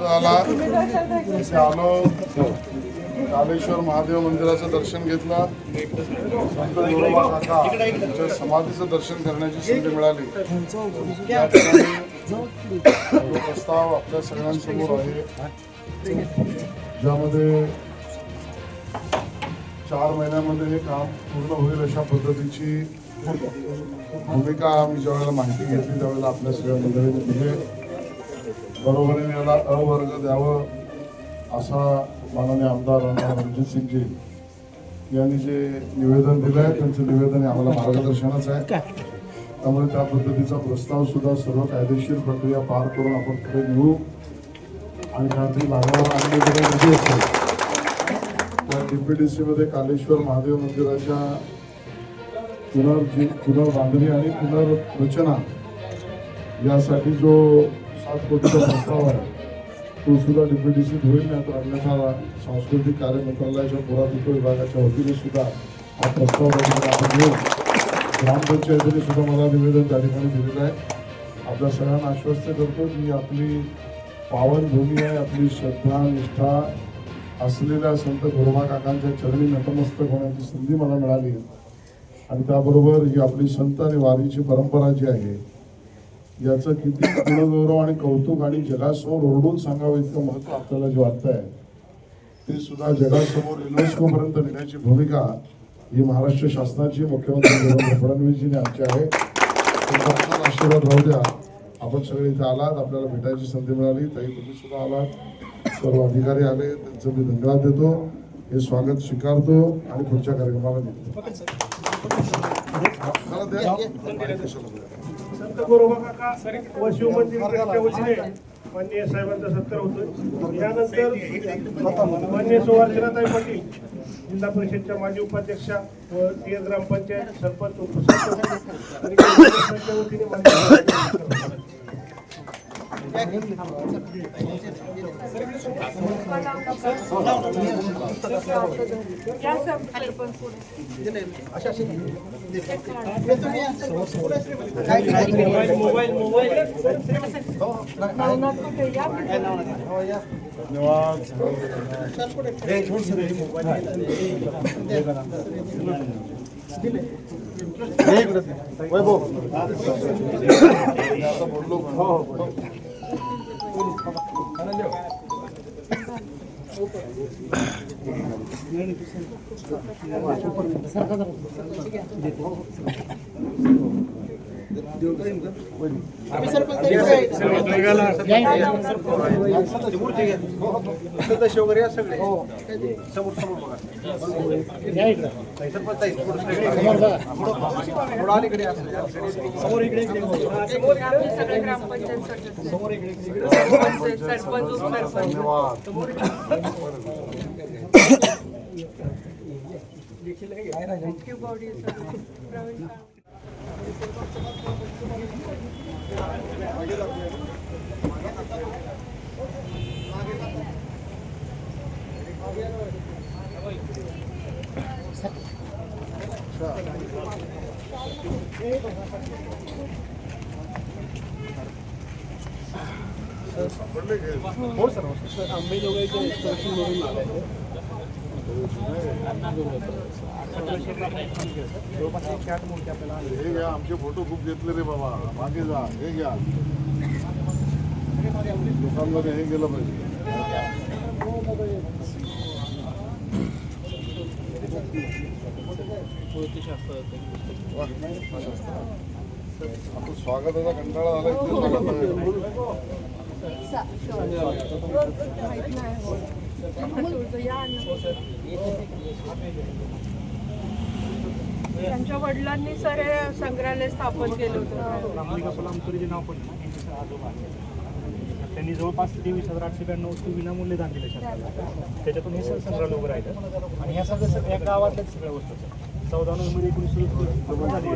झाला इथे आलो. कालेश्वर महादेव मंदिराचं दर्शन घेतलं. संत जोरोबा काका यांच्या समाधीचं दर्शन करण्याची संधी मिळाली. प्रस्ताव आपल्या सगळ्यांसमोर आहे. ज्यामध्ये चार महिन्यामध्ये हे काम पूर्ण होईल अशा पद्धतीची भूमिका मी ज्यावेळेला माहिती घेतली त्यावेळेला आपल्या सगळ्या मंडळींनी दिली. बरोबरीने याला अवर्ग द्यावं असा माननीय आमदार रणजित सिंगजी यांनी जे निवेदन दिलं आहे त्यांचं निवेदन हे आम्हाला मार्गदर्शनच आहे. त्यामुळे त्या पद्धतीचा प्रस्ताव सुद्धा सर्व कायदेशीर प्रक्रिया पार करून आपण पुढे नेऊ. आणि त्यातली लागणारा अन्य जे काही निधी असेल त्या डीपीडीसी मध्ये कालेश्वर महादेव मंदिराच्या पुनर्जी पुनर्बांधणी आणि पुनर्रचना यासाठी जो सात कोटीचा प्रस्ताव आहे तो सुद्धा डीपीडीसी होईल नाही तर अन्यथा सांस्कृतिक कार्य मंत्रालयाच्या पुरातत्व विभागाच्या वतीने सुद्धा हा प्रस्ताव आपण घेऊ ग्रामपंचायतीने सुद्धा मला निवेदन त्या ठिकाणी दिलेलं आहे. आपल्या सगळ्यांना आश्वस्त करतो की आपली पावनभूमी आहे आपली श्रद्धा निष्ठा असलेल्या संत गोरोबा काकांच्या चरणी नतमस्तक होण्याची संधी मला मिळाली आणि त्याबरोबर ही आपली संत आणि वारीची परंपरा जी आहे याचं किती गुणगौरव आणि कौतुक आणि जगासमोर ओरडून सांगावं इतकं महत्त्व आपल्याला जे वाटत आहे ते सुद्धा जगासमोर युनेस्को पर्यंत नेण्याची भूमिका ही महाराष्ट्र शासनाची मुख्यमंत्री देवेंद्र फडणवीसजीने आमची आहे. आशीर्वाद राहू द्या. आपण सगळे इथे आलात आपल्याला भेटायची संधी मिळाली ताई तुम्ही सुद्धा आलात. सर्व अधिकारी आले त्यांचं मी धन्यवाद देतो. हे स्वागत स्वीकारतो आणि पुढच्या कार्यक्रमाला निघतो संत गोरोबा काका व शिवमंदिर ट्रस्टच्या वतीने माननीय साहेबांचा सत्कार होतोय. यानंतर माननीय सुवर्चनाताई पाटील जिल्हा परिषदच्या माजी उपाध्यक्षा व टी ग्रामपंचायत सरपंच उपसरपंच आणि ग्रामपंचायतच्या वतीने माननीय आता बोललो का? 아, 나는요. सदस्य वगैरे या सगळे समोर समोर बघा सरपंच थोडं अलीकडे असं. समोर इकडे सगळे ग्रामपंचायत सरपंच उपसरपंच हो सर हो सर आंबेजोगाईचे तहसील म्हणून आले हे घ्या आमचे फोटो खूप घेतले रे बाबा मागे जा हे घ्या लोकांमध्ये हे गेलं पाहिजे वा, स्वागताचा कंटाळा झाला इथे स्वागत हो. या. त्यांच्या वडिलांनी सर हे संग्रहालय स्थापन केलं होतं रामलिंगा सोलामपुरीचे नाव सर आजोबा. त्यांनी जवळपास तेवीस हजार आठशे ब्याण्णव वस्तू विनामूल्य दान दिले शासनाला त्याच्यातून हे सर संग्रहालय उभं राहिलं आणि ह्या सगळ्या सगळ्या गावातल्याच सगळ्या वस्तू आहेत. चौदा नोव्हेंबर एकोणीसशे सुरू झाली